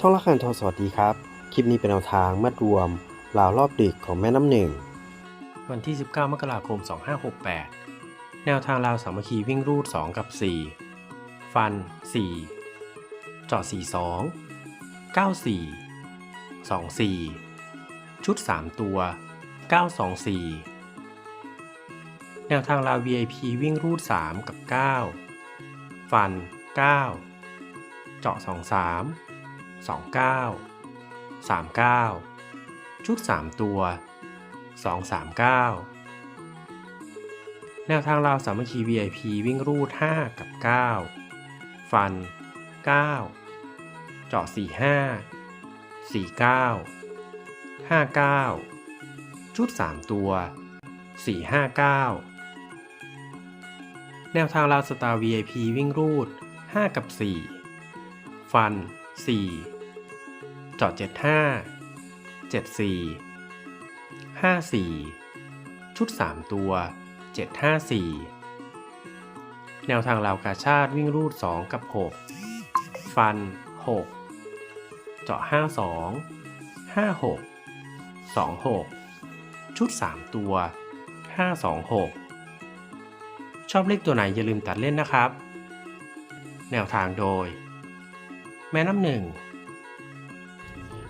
ช่องละครทอสวัสดีครับ คลิปนี้เป็นแนวทางมัดรวมราวรอบดึกของแม่น้ำหนึ่ง วันที่ 19 มกราคม 2568 แนวทางราวสามัคคีวิ่งรูด 2 กับ 4 ฟัน4เจาะ42 94 24 ชุด 3 ตัว 924 แนวทางราว VIP วิ่งรูด 3 กับ 9 ฟัน 9 เจาะ 23 29 39 ชุด 3 ตัว 239 แนวทางราวสามัคคี VIP วิ่งรูด 5 กับ 9 ฟัน 9 เจาะ 45 49 59 ชุด 3 ตัว 459แนวทางราวสตาร์ VIP วิ่งรูด 5 กับ 4 ฟัน4เจาะ75 74 54 ชุด 3 ตัว 754 แนวทางราวกาชาติวิ่งรูด 2 กับ 6 ฟัน 6 เจาะ 52 56 26 ชุด 3 ตัว 526 ชอบเลขตัวไหนอย่าลืมตัดเล่นนะครับ แนวทางโดย แม่น้ำหนึ่ง